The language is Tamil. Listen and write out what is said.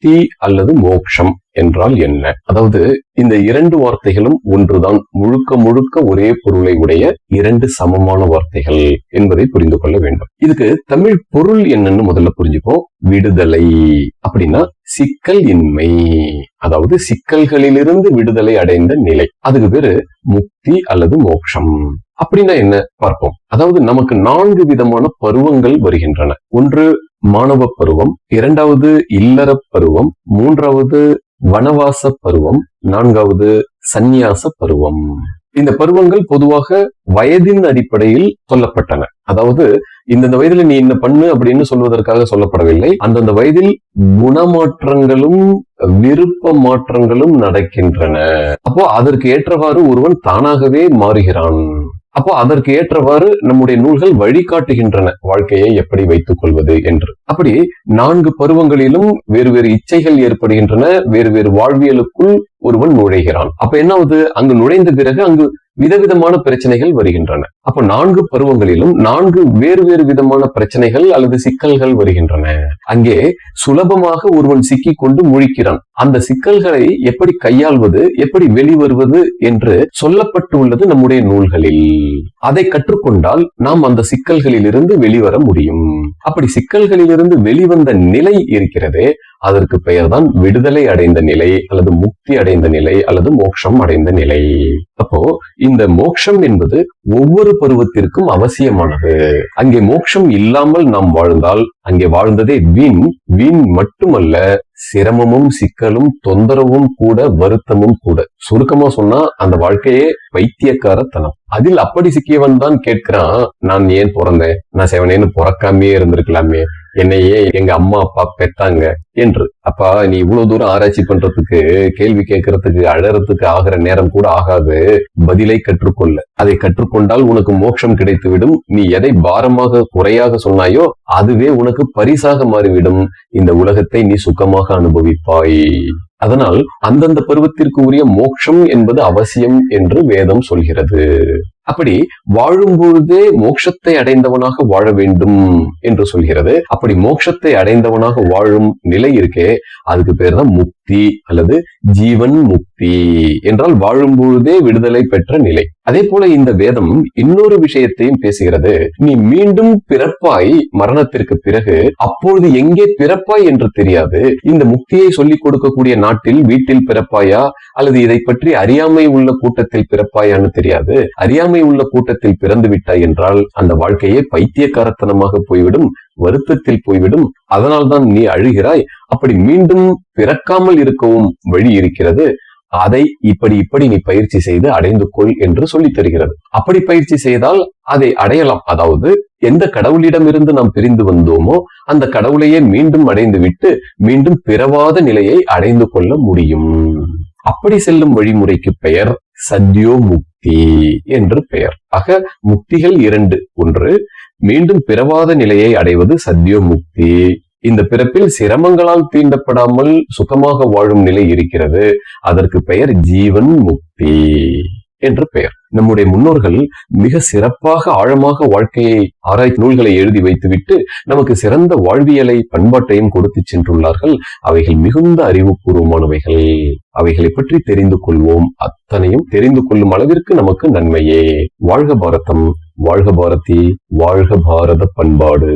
முக்தி அல்லது மோக்ஷம் என்றால் என்ன? அதாவது இந்த இரண்டு வார்த்தைகளும் ஒன்றுதான். முழுக்க முழுக்க ஒரே பொருளை உடைய இரண்டு சமமான வார்த்தைகள் என்பதை புரிந்து கொள்ள வேண்டும். இதுக்கு தமிழ் பொருள் என்னன்னு முதல்ல புரிஞ்சுப்போம். விடுதலை அப்படின்னா சிக்கல் இன்மை. அதாவது சிக்கல்களிலிருந்து விடுதலை அடைந்த நிலை. அதுக்கு பேரு முக்தி அல்லது மோட்சம் அப்படின்னா என்ன? பார்ப்போம். அதாவது நமக்கு நான்கு விதமான பருவங்கள் வருகின்றன. ஒன்று மாணவ பருவம் இரண்டாவது இல்லற பருவம் மூன்றாவது வனவாச பருவம் நான்காவது சந்நியாச பருவம் இந்த பருவங்கள் பொதுவாக வயதின் அடிப்படையில் சொல்லப்பட்டன. அதாவது இந்தந்த வயதுல நீ என்ன பண்ணு அப்படின்னு சொல்வதற்காக சொல்லப்படவில்லை. அந்தந்த வயதில் குணமாற்றங்களும் விருப்ப மாற்றங்களும் நடக்கின்றன. அப்போ அதற்கு ஏற்றவாறு ஒருவன் தானாகவே மாறுகிறான். அப்போ அதற்கு ஏற்றவாறு நம்முடைய நூல்கள் வழிகாட்டுகின்றன. வாழ்க்கையை எப்படி வைத்துக் கொள்வது என்று. அப்படி நான்கு பருவங்களிலும் வேறு வேறு இச்சைகள் ஏற்படுகின்றன. வேறு வேறு வாழ்வியலுக்குள் ஒருவன் நுழைகிறான். அப்ப என்ன ஆகுது அங்கு நுழைந்த பிறகு அங்கு விதவிதமான பிரச்சனைகள் வருகின்றன. அப்ப நான்கு பருவங்களிலும் நான்கு வேறு வேறு விதமான பிரச்சனைகள் அல்லது சிக்கல்கள் வருகின்றன. அங்கே சுலபமாக ஒருவன் சிக்கிக் கொண்டு முழிக்கிறான். அந்த சிக்கல்களை எப்படி கையாள்வது எப்படி வெளிவருவது என்று சொல்லப்பட்டுள்ளது நம்முடைய நூல்களில். அதை கற்றுக்கொண்டால் நாம் அந்த சிக்கல்களில் இருந்து வெளிவர முடியும். அப்படி சிக்கல்களிலிருந்து வெளிவந்த நிலை இருக்கிறதே அதற்கு பெயர்தான் விடுதலை அடைந்த நிலை அல்லது முக்தி அடைந்த நிலை அல்லது மோட்சம் அடைந்த நிலை. அப்போ இந்த மோட்சம் என்பது ஒவ்வொரு பருவத்திற்கும் அவசியமானது. அங்கே மோட்சம் இல்லாமல் நாம் வாழ்ந்தால் அங்கே வாழ்ந்ததே வீண். வீண் மட்டுமல்ல சிரமமும் சிக்கலும் தொந்தரவும் கூட வருத்தமும் கூட. சுருக்கமா சொன்னா அந்த வாழ்க்கையே பைத்தியக்காரத்தனம். அதில் அப்படி சிக்கியவன் தான் கேட்கிறான் நான் ஏன் பிறந்தேன்? நான் செவனேன்னு பிறக்காமே இருந்திருக்கலாமே. என்னையே எங்க அம்மா அப்பா பெத்தாங்க என்று. அப்பா நீ இவ்வளவு தூரம் ஆராய்ச்சி பண்றதுக்கு கேள்வி கேட்கறதுக்கு அழறதுக்கு ஆகிற நேரம் கூட ஆகாது. பதிலை கற்றுக்கொள்ள. அதை கற்றுக்கொண்டால் உனக்கு மோட்சம் கிடைத்துவிடும். நீ எதை பாரமாக குறையாக சொன்னாயோ அதுவே உனக்கு பரிசாக மாறிவிடும். இந்த உலகத்தை நீ சுகமாக அனுபவிப்பாய். அதனால் அந்தந்த பருவத்திற்கு உரிய மோட்சம் என்பது அவசியம் என்று வேதம் சொல்கிறது. அப்படி வாழும் பொழுதே மோட்சத்தை அடைந்தவனாக வாழ வேண்டும் என்று சொல்கிறது. அப்படி மோட்சத்தை அடைந்தவனாக வாழும் நிலை இருக்கே அதுக்கு பேர் தான் முக்தி அல்லது ஜீவன் முக்தி என்றால் வாழும் பொழுதே விடுதலை பெற்ற நிலை. அதே போல இந்த வேதம் இன்னொரு விஷயத்தையும் பேசுகிறது. நீ மீண்டும் பிறப்பாய் மரணத்திற்கு பிறகு அப்பொழுது எங்கே பிறப்பாய் என்று தெரியாது. இந்த முக்தியை சொல்லிக் கொடுக்கக்கூடிய நாட்டில் வீட்டில் பிறப்பாயா? அல்லது இதை பற்றி அறியாமை உள்ள கூட்டத்தில் பிறப்பாயான்னு தெரியாது. அறியாமை உள்ள கூட்டத்தில் பிறந்து விட்டாய் என்றால் அந்த வாழ்க்கையே பைத்தியக்காரத்தனமாக போய்விடும். வருத்தத்தில் போய்விடும். அதனால்தான் நீ அழுகிறாய். அப்படி மீண்டும் பிறக்காமல் இருக்கவும் வழி இருக்கிறது. அதை இப்படி இப்படி நீ பயிற்சி செய்து அடைந்து கொள் என்று சொல்லித் தருகிறது. அப்படி பயிற்சி செய்தால் அதை அடையலாம். அதாவது எந்த கடவுளிடமிருந்து நாம் பிரிந்து வந்தோமோ அந்த கடவுளையே மீண்டும் அடைந்து விட்டு மீண்டும் பிறவாத நிலையை அடைந்து கொள்ள முடியும். அப்படி செல்லும் வழிமுறைக்கு பெயர் சத்யோ முக்தி என்று பெயர். ஆக முக்திகள் இரண்டு. ஒன்று மீண்டும் பிறவாத நிலையை அடைவது சத்யோ முக்தி. இந்த பிறப்பில் சிரமங்களால் தீண்டப்படாமல் சுகமாக வாழும் நிலை இருக்கிறது. அதற்கு பெயர் ஜீவன் முக்தி என்று பெயர். நம்முடைய முன்னோர்கள் மிக சிறப்பாக ஆழமாக வாழ்க்கையை ஆராய்ச்சி நூல்களை எழுதி வைத்துவிட்டு நமக்கு சிறந்த வாழ்வியலை பண்பாட்டையும் கொடுத்து சென்றுள்ளார்கள். அவைகள் மிகுந்த அறிவுபூர்வமானவைகள். அவைகளை பற்றி தெரிந்து கொள்வோம். அத்தனையும் தெரிந்து கொள்ளும் அளவிற்கு நமக்கு நன்மையே. வாழ்க பாரதம். வாழ்க பாரதி வாழ்க பாரத பண்பாடு.